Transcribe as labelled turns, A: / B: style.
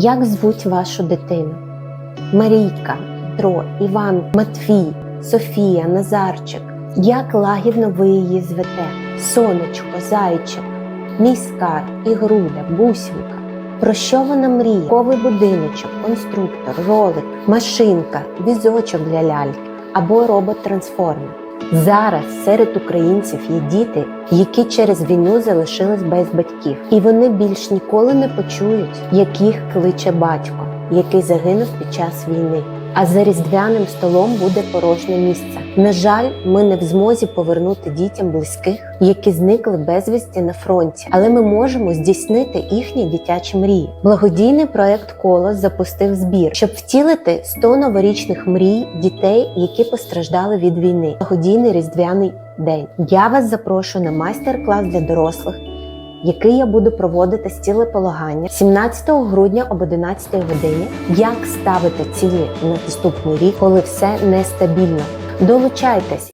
A: Як звуть вашу дитину? Марійка, Петро, Іван, Матвій, Софія, Назарчик. Як лагідно ви її звете? Сонечко, зайчик, мій скар, ігруля, бусінка. Про що вона мріє? Ковий будиночок, конструктор, ролик, машинка, візочок для ляльки або робот-трансформер. Зараз серед українців є діти, які через війну залишились без батьків, і вони більш ніколи не почують, як їх кличе батько, який загинув під час війни. А за різдвяним столом буде порожнє місце. На жаль, ми не в змозі повернути дітям близьких, які зникли безвісті на фронті, але ми можемо здійснити їхні дитячі мрії. Благодійний проект Колос запустив збір, щоб втілити 100 новорічних мрій дітей, які постраждали від війни. Благодійний різдвяний день. Я вас запрошую на майстер-клас для дорослих. Який я буду проводити з цілеполагання 17 грудня об 11 годині. Як ставити цілі на наступний рік, коли все нестабільно? Долучайтесь